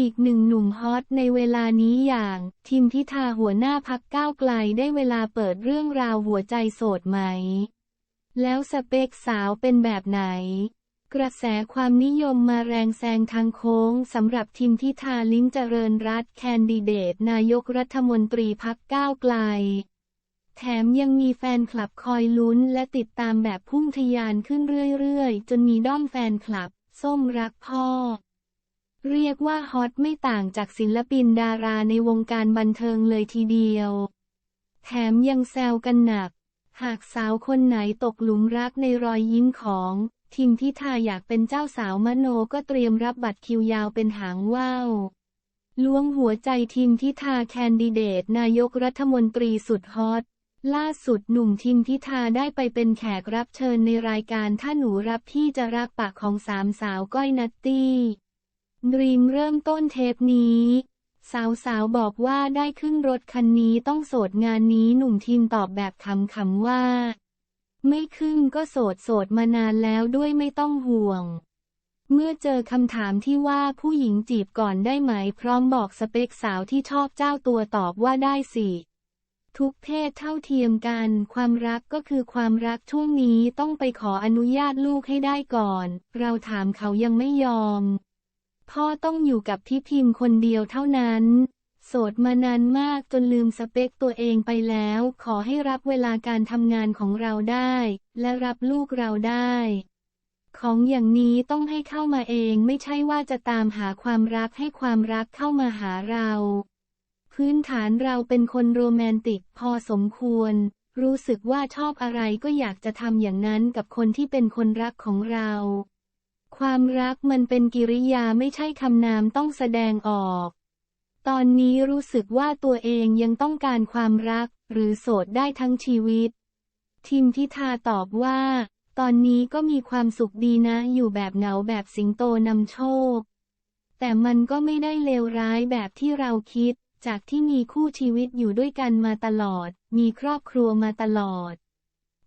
อีกหนึ่งหนุ่มฮอตในเวลานี้อย่าง ทิมพิธาหัวหน้าพักก้าวไกลได้เวลาเปิดเรื่องราวหัวใจโสดไหม แล้วสเปคสาวเป็นแบบไหน กระแสความนิยมมาแรงแซงทางโค้งสำหรับทิมพิธาลิ้มเจริญรัตแคนดิเดต นายกรัฐมนตรีพักก้าวไกล แถมยังมีแฟนคลับคอยลุ้นและติดตามแบบพุ่งทะยานขึ้นเรื่อยๆ จนมีด้อมแฟนคลับ ส้มรักพ่อ เรียกว่าฮอตไม่ต่างจากศิลปินดาราในวงการบันเทิงเลยทีเดียว แถมยังแซวกันหนัก หากสาวคนไหนตกหลุมรักในรอยยิ้มของทิมพิธาอยากเป็นเจ้าสาวมโนก็เตรียมรับบัตรคิวยาวเป็นหางว่าวล้วงหัวใจทิมพิธาแคนดิเดตนายกรัฐมนตรีสุดฮอต ล่าสุดหนุ่มทิมพิธาได้ไปเป็นแขกรับเชิญในรายการถ้าหนูรับที่จะรักปากของสามสาวก้อยนัตตี้ ดรีมเริ่มต้นเทปนี้ สาวๆ บอกว่าได้ขึ้นรถคันนี้ต้องโสดงานนี้หนุ่มทิมตอบแบบขำๆว่า ไม่ขึ้นก็โสดโสดมานานแล้วด้วยไม่ต้องห่วง เมื่อเจอคำถามที่ว่าผู้หญิงจีบก่อนได้ไหม พร้อมบอกสเปคสาวที่ชอบเจ้าตัวตอบว่าได้สิทุกเพศเท่าเทียมกัน ความรักก็คือความรักช่วงนี้ต้องไปขออนุญาตลูกให้ได้ก่อน เราถามเขายังไม่ยอม พ่อต้องอยู่กับพี่พิมพ์คนเดียวเท่านั้น โสดมานานมากจนลืมสเปคตัวเองไปแล้ว ขอให้รับเวลาการทำงานของเราได้ และรับลูกเราได้ ของอย่างนี้ต้องให้เข้ามาเองไม่ใช่ว่าจะตามหาความรักให้ความรักเข้ามาหาเรา พื้นฐานเราเป็นคนโรแมนติกพอสมควร รู้สึกว่าชอบอะไรก็อยากจะทำอย่างนั้นกับคนที่เป็นคนรักของเรา ความรักมันเป็นกิริยาไม่ใช่คำนามต้องแสดงออก ตอนนี้รู้สึกว่าตัวเองยังต้องการความรัก หรือโสดได้ทั้งชีวิต ทิมพิธาตอบว่า ตอนนี้ก็มีความสุขดีนะ อยู่แบบเหงาแบบสิงโตนำโชค แต่มันก็ไม่ได้เลวร้ายแบบที่เราคิด จากที่มีคู่ชีวิตอยู่ด้วยกันมาตลอด มีครอบครัวมาตลอด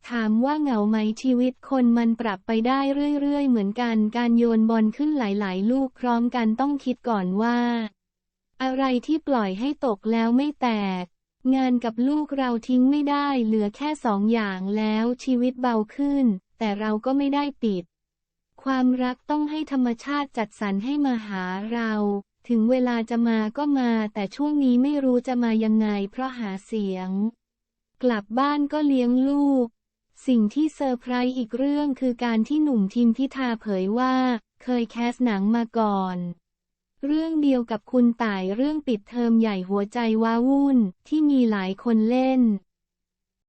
ถามว่าเหงาไหมชีวิตคนมันปรับไปได้เรื่อยๆ เหมือนกันการโยนบอลขึ้นหลายๆ ลูกพร้อมกันต้องคิดก่อนว่า อะไรที่ปล่อยให้ตกแล้วไม่แตก งานกับลูกเราทิ้งไม่ได้เหลือแค่สองอย่างแล้วชีวิตเบาขึ้น แต่เราก็ไม่ได้ปิด ความรักต้องให้ธรรมชาติจัดสรรให้มาหาเรา ถึงเวลาจะมาก็มาแต่ช่วงนี้ไม่รู้จะมายังไงเพราะหาเสียง กลับบ้านก็เลี้ยงลูก สิ่งที่เซอร์ไพรส์อีกเรื่องคือการที่หนุ่มทิมพิธาเผยว่า เคยแคสหนังมาก่อน เรื่องเดียวกับคุณต่ายเรื่องปิดเทอมใหญ่หัวใจว้าวุ่นที่มีหลายคนเล่น